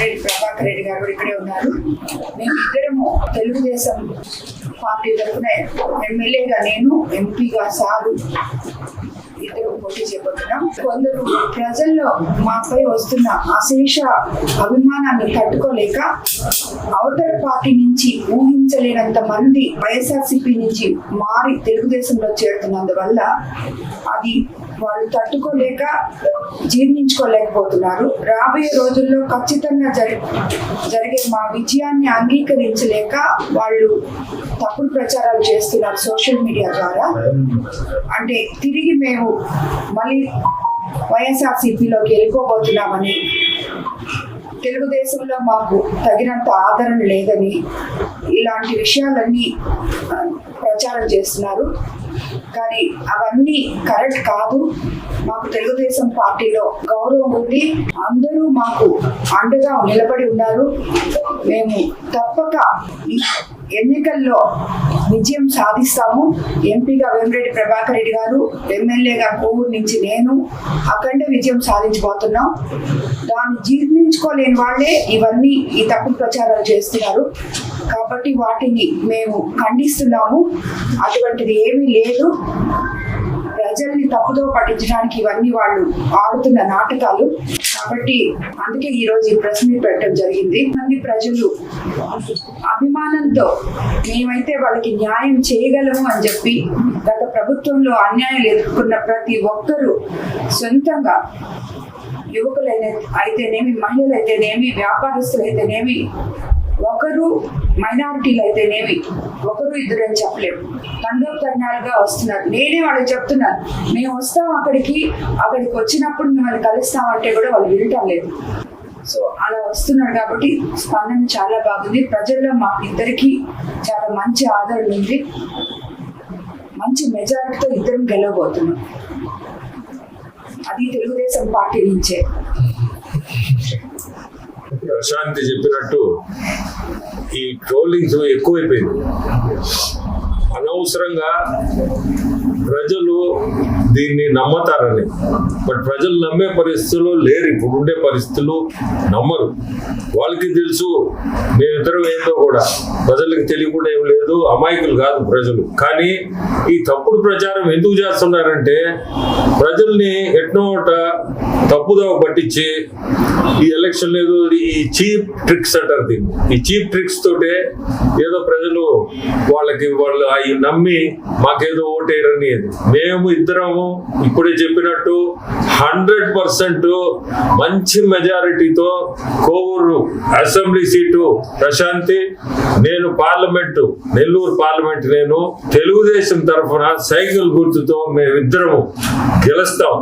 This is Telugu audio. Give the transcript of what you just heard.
రెడ్డి ప్రభాకర్ రెడ్డి గారు కూడా ఇక్కడే ఉన్నారు. మేము ఇద్దరము తెలుగుదేశం పార్టీ తరఫున ఎమ్మెల్యేగా నేను ఎంపీగా సారు ఇద్దరు పోటీ చేపడుతున్నాం కొందరు ప్రజల్లో మాపై వస్తున్న అశేష అభిమానాన్ని తట్టుకోలేక అవతల పార్టీ నుంచి ఊహించలేనంత మంది వైఎస్ఆర్సీపీ నుంచి మారి తెలుగుదేశంలో చేరుతున్నందువల్ల అది వాళ్ళు తట్టుకోలేక జీర్ణించుకోలేకపోతున్నారు. రాబోయే రోజుల్లో ఖచ్చితంగా జరి జరిగే మా విజయాన్ని అంగీకరించలేక వాళ్ళు తప్పుడు ప్రచారాలు చేస్తున్నారు సోషల్ మీడియా ద్వారా. అంటే తిరిగి మేము మళ్ళీ వైఎస్ఆర్సీపీలోకి వెళ్ళిపోబోతున్నామని తెలుగుదేశంలో మాకు తగినంత ఆదరణ లేదని ఇలాంటి విషయాలన్నీ ప్రచారం చేస్తున్నారు. కానీ అవన్నీ కరెక్ట్ కాదు. మాకు తెలుగుదేశం పార్టీలో గౌరవం ఉంది. అందరూ మాకు అండగా నిలబడి ఉన్నారు. మేము తప్పక ఎన్నికల్లో విజయం సాధిస్తాము. ఎంపీగా వేమిరెడ్డి ప్రభాకర్ రెడ్డి గారు ఎమ్మెల్యేగా కోవూరు నుంచి నేను అఖండ విజయం సాధించబోతున్నాం. దాన్ని జీర్ణించుకోలేని వాళ్ళే ఇవన్నీ ఈ తప్పుడు ప్రచారాలు చేస్తున్నారు. కాబట్టి వాటిని మేము ఖండిస్తున్నాము. అటువంటిది ఏమీ లేదు. ప్రజల్ని తప్పుదో పట్టించడానికి ఇవన్నీ వాళ్ళు ఆడుతున్న నాటకాలు. కాబట్టి అందుకే ఈ రోజు ఈ ప్రెస్ మీట్ పెట్టడం జరిగింది. మంది ప్రజలు అభిమానంతో మేమైతే వాళ్ళకి న్యాయం చేయగలము అని చెప్పి గత ప్రభుత్వంలో అన్యాయం ఎదుర్కొన్న ప్రతి ఒక్కరూ సొంతంగా యువకులైన అయితేనేమి మహిళలు అయితేనేమి వ్యాపారస్తులు అయితేనేమి ఒకరు మైనారిటీలు అయితేనేమి ఒకరు ఇద్దరు అని చెప్పలేము తండోపతరణాలుగా వస్తున్నారు. నేనే వాళ్ళకి చెప్తున్నాను. మేము వస్తాం అక్కడికి అక్కడికి వచ్చినప్పుడు మిమ్మల్ని కలుస్తామంటే కూడా వాళ్ళు వినటం లేదు. సో అలా వస్తున్నారు కాబట్టి స్పందన చాలా బాగుంది. ప్రజల్లో మాకు ఇద్దరికి చాలా మంచి ఆదరణ ఉంది. మంచి మెజారిటీతో ఇద్దరం గెలవబోతున్నాం. అది తెలుగుదేశం పార్టీ నుంచే. ప్రశాంతి చెప్పినట్టు ఈ ట్రోలింగ్స్ ఎక్కువైపోయింది. అనవసరంగా ప్రజలు దీన్ని నమ్మతారని. బట్ ప్రజలు నమ్మే పరిస్థితులు లేరు. ఇప్పుడు ఉండే పరిస్థితులు నమ్మరు. వాళ్ళకి తెలుసు మేమిద్దరం ఏందో కూడా. ప్రజలకు తెలియకుండా ఏం లేదు. అమాయకులు కాదు ప్రజలు. కానీ ఈ తప్పుడు ప్రచారం ఎందుకు చేస్తున్నారంటే ప్రజల్ని ఎట్నోట తప్పుదో పట్టించి ఈ ఎలక్షన్ లేదు ఈ చీప్ ట్రిక్స్ అంటారు దీన్ని. ఈ చీప్ ట్రిక్స్ తోటే ఏదో ప్రజలు వాళ్ళకి వాళ్ళు అవి నమ్మి మాకేదో ఓటేయరని మేము ఇద్దరము ఇప్పుడే చెప్పినట్టు హండ్రెడ్ పర్సెంట్ మంచి మెజారిటీతో కోవూరు అసెంబ్లీ సీటు ప్రశాంతి. నేను పార్లమెంటు నెల్లూరు పార్లమెంట్ నేను తెలుగుదేశం తరఫున సైకిల్ గుర్తుతో మేమిద్దరము గెలుస్తాం.